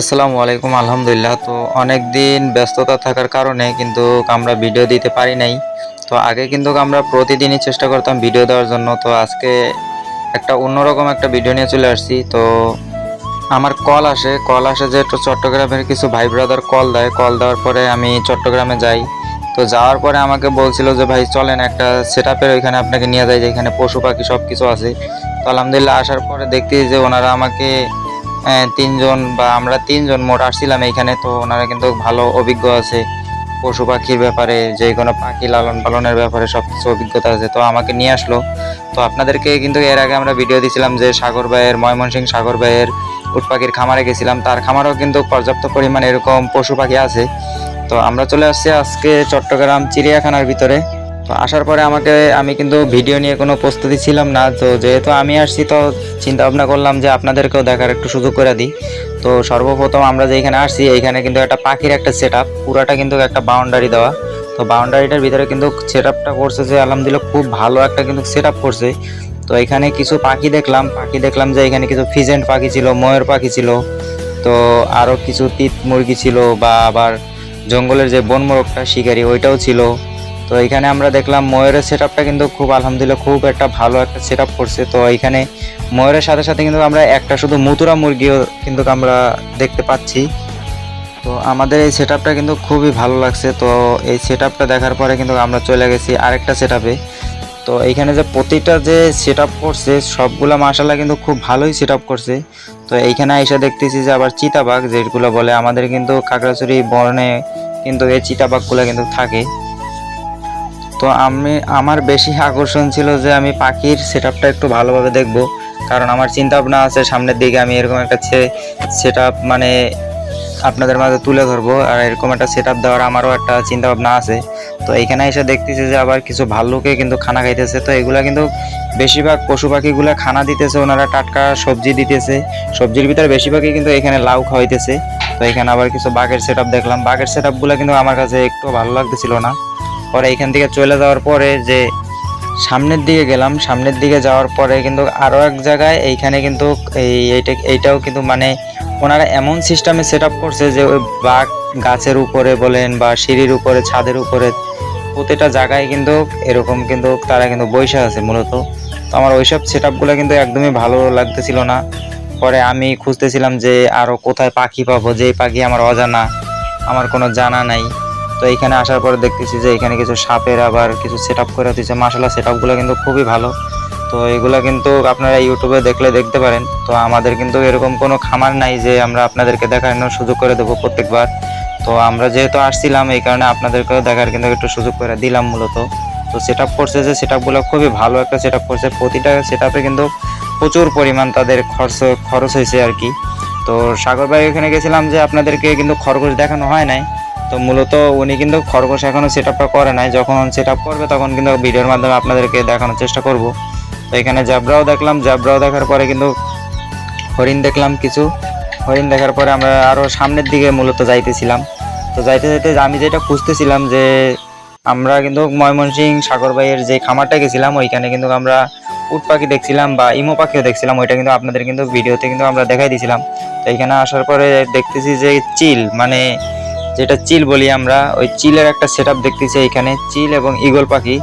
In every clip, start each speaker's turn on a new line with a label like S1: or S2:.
S1: আসসালামু আলাইকুম, আলহামদুলিল্লাহ। তো অনেক দিন ব্যস্ততা থাকার কারণে কিন্তু আমরা ভিডিও দিতে পারি নাই। তো আগে কিন্তু আমরা প্রতিদিনই চেষ্টা করতাম ভিডিও দেওয়ার জন্য। তো আজকে একটা অন্যরকম একটা ভিডিও নিয়ে চলে আসছি। তো আমার কল আসে। কল আসে যে চট্টগ্রামের কিছু ভাই ব্রাদার কল দেয়। কল দেওয়ার পরে আমি চট্টগ্রামে যাই। তো যাওয়ার পরে আমাকে বলছিল যে, ভাই, চলেন একটা সেট আপের ওইখানে আপনাকে নিয়ে যায় যেখানে পশু পাখি সব কিছু আছে। তো আলহামদুলিল্লাহ, আসার পরে দেখতে যে ওনারা আমাকে তিনজন বা আমরা তিনজন মোট আসছিলাম এইখানে তো ওনারা কিন্তু ভালো অভিজ্ঞ আছে। পশু পাখির ব্যাপারে, যে কোনো পাখি লালন পালনের ব্যাপারে সব কিছু অভিজ্ঞতা আছে, তো আমাকে নিয়ে আসলো। তো আপনাদেরকে কিন্তু এর আগে আমরা ভিডিও দিয়েছিলাম যে সাগর ভাইয়ের, ময়মনসিং সাগর ভাইয়ের উট পাখির খামারে গেছিলাম। তার খামারেও কিন্তু পর্যাপ্ত পরিমাণে এরকম পশু পাখি আছে। তো আমরা চলে আসছি আজকে চট্টগ্রাম চিড়িয়াখানার ভিতরে। তো আসার পরে আমাকে, আমি কিন্তু ভিডিও নিয়ে কোনো প্রস্তুতি ছিলাম না, তো যেহেতু আমি আসছি তো চিন্তা ভাবনা করলাম যে আপনাদেরকেও দেখার একটু সুযোগ করে দিই। তো সর্বপ্রথম আমরা যেখানে আসছি এইখানে কিন্তু একটা পাখির একটা সেট পুরাটা কিন্তু একটা বাউন্ডারি দেওয়া। তো বাউন্ডারিটার ভিতরে কিন্তু সেট আপটা করছে যে, আলহামদুলিল্লাহ খুব ভালো একটা কিন্তু সেট করছে। তো এখানে কিছু পাখি দেখলাম পাখি দেখলাম যে এখানে কিছু ফিজেন্ট পাখি ছিল, ময়ূর পাখি ছিল, তো আরও কিছু তিত মুরগি ছিল বা আবার জঙ্গলের যে বন মোরগটা শিকারি ওইটাও ছিল। তো এখানে আমরা দেখলাম ময়ূরের সেট কিন্তু খুব, আলহামদুলিল্লাহ খুব একটা ভালো একটা সেট করছে। তো এখানে ময়ূরের সাথে সাথে কিন্তু আমরা একটা শুধু মুতুরা মুরগিও কিন্তু আমরা দেখতে পাচ্ছি। তো আমাদের এই সেট কিন্তু খুবই ভালো লাগছে। তো এই সেট দেখার পরে কিন্তু আমরা চলে গেছি আরেকটা সেট তো এইখানে যে প্রতিটা যে সেট করছে, সবগুলো মাসাল্লাহ কিন্তু খুব ভালোই সেট করছে। তো এইখানে এসে দেখতেছি যে আবার চিতাবাঘ, যেগুলো বলে আমাদের কিন্তু খাগড়াছড়ি বনে কিন্তু এই চিতাবাঘগুলো কিন্তু থাকে। তো আমি, আমার বেশি আকর্ষণ ছিল যে আমি পাখির সেট আপটা একটু ভালোভাবে দেখব। কারণ আমার চিন্তা ভাবনা আছে, সামনের দিকে আমি এরকম একটা সেট মানে আপনাদের মাঝে তুলে ধরবো। আর এরকম একটা সেট আপ দেওয়ার আমারও একটা চিন্তা ভাবনা আছে। তো এইখানে এসে দেখতেছি যে আবার কিছু ভাল্লুকে কিন্তু খানা খাইতেছে। তো এগুলা কিন্তু বেশিরভাগ পশু পাখিগুলো খানা দিতেছে, ওনারা টাটকা সবজি দিতেছে। সবজির ভিতরে বেশিরভাগই কিন্তু এখানে লাউ খাওয়াইতেছে। তো এখানে আবার কিছু বাঘের সেট আপ দেখলাম। বাঘের সেট কিন্তু আমার কাছে একটু ভালো লাগতেছিল না। পরে এখান থেকে চলে যাওয়ার পরে যে সামনের দিকে গেলাম, সামনের দিকে যাওয়ার পরে কিন্তু আরও এক জায়গায় এইখানে কিন্তু এই এইটা, এইটাও কিন্তু মানে ওনারা এমন সিস্টেমে সেট আপ করছে যে ওই বাঘ গাছের উপরে বলেন বা সিঁড়ির উপরে, ছাদের উপরে প্রতিটা জায়গায় কিন্তু এরকম কিন্তু তারা কিন্তু বৈশা আছে মূলত। তো আমার ওইসব সেট আপগুলো কিন্তু একদমই ভালো লাগতেছিল না। পরে আমি খুঁজতেছিলাম যে আরও কোথায় পাখি পাবো যে পাখি আমার অজানা, আমার কোনো জানা নাই। তো এখানে আসার পর দেখতেছি যে এখানে কিছু সাপের আবার কিছু সেট আপ করে দিচ্ছে মাসালা সেট আপগুলো কিন্তু খুবই ভালো। তো এগুলা কিন্তু আপনারা ইউটিউবে দেখলে দেখতে পারেন। তো আমাদের কিন্তু এরকম কোনো খামার নাই যে আমরা আপনাদেরকে দেখানোর সুযোগ করে দেবো প্রত্যেকবার। তো আমরা যেহেতু আসছিলাম, এই কারণে আপনাদেরকেও দেখার কিন্তু একটু সুযোগ করে দিলাম মূলত। তো সেট আপ করছে যে সেট আপগুলো খুবই ভালো একটা সেট আপ করছে। প্রতিটা সেট আপে কিন্তু প্রচুর পরিমাণ তাদের খরচ খরচ হয়েছে আর কি। তো সাগর ভাই এখানে গেছিলাম যে আপনাদেরকে কিন্তু খরগোশ দেখানো হয় নাই। তো মূলত উনি কিন্তু খরগোশ এখনও সেট আপটা করে নাই। যখন সেট আপ করবে তখন কিন্তু ভিডিওর মাধ্যমে আপনাদেরকে দেখানোর চেষ্টা করব। তো এখানে জ্যাবরাও দেখলাম, জাবরাও দেখার পরে কিন্তু হরিণ দেখলাম কিছু। হরিণ দেখার পরে আমরা আরও সামনের দিকে মূলত যাইতেছিলাম। তো যাইতে যাইতে আমি যেটা খুঁজতেছিলাম যে আমরা কিন্তু ময়মনসিং সাগর ভাইয়ের যে খামারটা গেছিলাম, ওইখানে কিন্তু আমরা উট পাখি দেখছিলাম বা ইমো পাখিও দেখছিলাম, ওইটা কিন্তু আপনাদের কিন্তু ভিডিওতে কিন্তু আমরা দেখাই দিয়েছিলাম তো এখানে আসার পরে দেখতেছি যে চিল মানে যেটা চিল বলি আমরা, ওই চিলের একটা সেট দেখতেছি এখানে চিল এবং ইগল পাখি,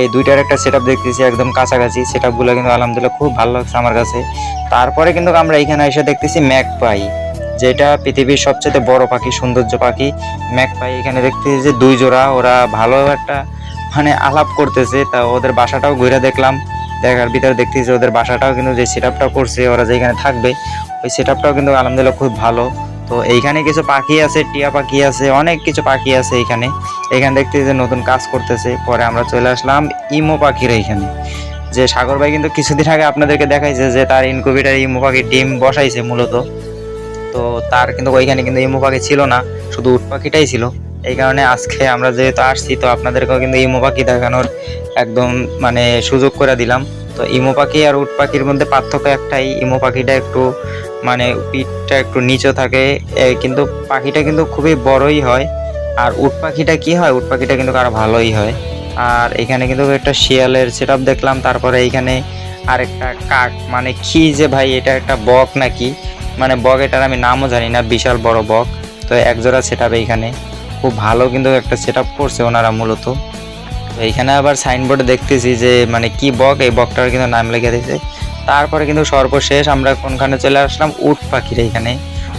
S1: এই দুইটার একটা সেট দেখতেছি একদম কাছাকাছি। সেট কিন্তু আলহামদুলিল্লাহ খুব ভালো লাগছে আমার কাছে। তারপরে কিন্তু আমরা এখানে এসে দেখতেছি ম্যাক পাই যেটা পৃথিবীর সবচেয়ে বড় পাখি, সৌন্দর্য পাখি। ম্যাক পাই এখানে দেখতেছি যে দুই জোড়া, ওরা ভালো একটা মানে আলাপ করতেছে। তা ওদের বাসাটাও ঘুরে দেখলাম। দেখার ভিতরে দেখতেছি ওদের বাসাটাও কিন্তু যে সেট করছে, ওরা যেখানে থাকবে, ওই সেট কিন্তু আলহামদুলিল্লাহ খুব ভালো। তো এইখানে কিছু পাখি আছে, টিয়া পাখি আছে, অনেক কিছু পাখি আছে এখানে এখানে দেখতে যে নতুন কাজ করতেছে। পরে আমরা চলে আসলাম ইমো পাখির এইখানে। যে সাগর ভাই কিন্তু কিছুদিন আগে আপনাদেরকে দেখাইছে যে তার ইনকুবেটার ইমো পাখির ডিম বসাইছে মূলত। তো তার কিন্তু ওইখানে কিন্তু ইমো পাখি ছিল না, শুধু উট পাখিটাই ছিল। এই কারণে আজকে আমরা যেহেতু আসছি, তো আপনাদেরকেও কিন্তু ইমো পাখি দেখানোর একদম মানে সুযোগ করে দিলাম। তো ইমো পাখি আর উট পাখির মধ্যে পার্থক্য একটাই, ইমো পাখিটা একটু মানে পিঠটা একটু নিচে থাকে কিন্তু পাখিটা কিন্তু খুবই বড়ই হয়। আর উট পাখিটা কি হয়? উট পাখিটা কিন্তু আরও ভালোই হয়। আর এখানে কিন্তু একটা শিয়ালের সেট দেখলাম, তারপরে এইখানে আরেকটা কাক মানে কি যে ভাই, এটা একটা বক নাকি? মানে বক এটার আমি নামও জানি না, বিশাল বড় বক। তো একজোড়া সেট এইখানে। খুব ভালো কিন্তু একটা সেট করছে ওনারা মূলত। এইখানে আবার সাইনবোর্ডে দেখতেছি যে মানে কি বক, এই বকটার কিন্তু নাম লিখে দিয়েছে। তারপরে কিন্তু সর্বশেষ আমরা কোনখানে চলে আসলাম? উট পাখির এইখানে।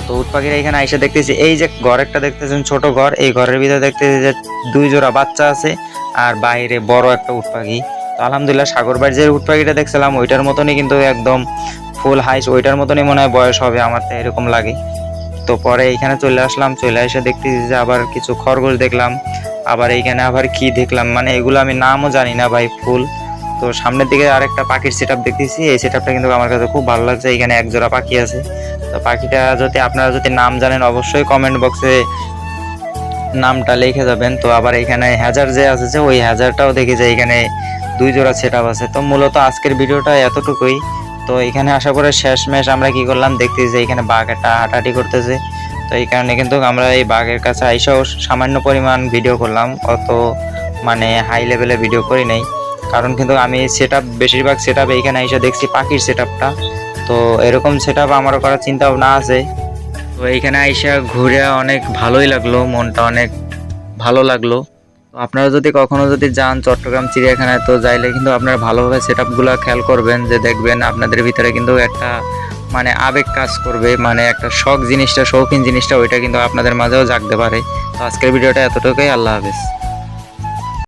S1: তো উট পাখির এইখানে এসে দেখতেছি, এই যে ঘর একটা দেখতেছেন, ছোট ঘর, এই ঘরের ভিতরে দেখতেছি যে দুই জোড়া বাচ্চা আছে আর বাইরে বড় একটা উট পাখি। তো আলহামদুলিল্লাহ সাগর বাড়ির যে উট পাখিটা দেখছিলাম, ওইটার মতনই কিন্তু একদম ফুল হাইস ওইটার মতনই মনে হয় বয়স হবে, আমার তো এরকম লাগে। তো পরে এইখানে চলে আসলাম, চলে এসে দেখতেছি যে আবার কিছু খরগোশ দেখলাম। আবার এইখানে আবার কি দেখলাম? মানে এগুলো আমি নামও জানি না ভাই, ফুল। তো সামনের দিকে আরেকটা পাখির সেট দেখতেছি। এই সেট কিন্তু আমার কাছে খুব ভালো লাগছে। এখানে এক জোড়া পাখি আছে। তো পাখিটা যদি আপনারা যদি নাম জানেন, অবশ্যই কমেন্ট বক্সে নামটা লিখে যাবেন। তো আবার এখানে হ্যাজার যে আছে যে, ওই হ্যাজারটাও দেখি যে এখানে দুই জোড়া সেট আছে। তো মূলত আজকের ভিডিওটা এতটুকুই। তো এখানে আশা করে শেষ মেশ আমরা কি করলাম? দেখতেছি যে এখানে বাঘ একটা হাঁটাহাঁটি করতেছে। তো এই কারণে কিন্তু আমরা এই বাঘের কাছে আইসাও সামান্য পরিমাণ ভিডিও করলাম, অত মানে হাই লেভেলে ভিডিও করি নাই। কারণ কিন্তু আমি সেট বেশিরভাগ সেট এইখানে এসে দেখছি পাখির সেট তো এরকম সেট আপ আমারও করার চিন্তা ভাবনা আছে। তো এইখানে আইসা ঘুরে অনেক ভালোই লাগল, মনটা অনেক ভালো লাগল। তো আপনারা যদি কখনো যদি যান চট্টগ্রাম, চিড়িয়াখানায়, তো যাইলে কিন্তু আপনারা ভালোভাবে সেট আপগুলো খেয়াল করবেন যে দেখবেন আপনাদের ভিতরে কিন্তু একটা মানে আবেগ কাজ করবে মানে একটা শখ জিনিসটা, শৌখিন জিনিসটা, ওইটা কিন্তু আপনাদের মাঝেও জাগতে পারে। তো আজকের ভিডিওটা এতটুকুই, আল্লাহ হাফেজ।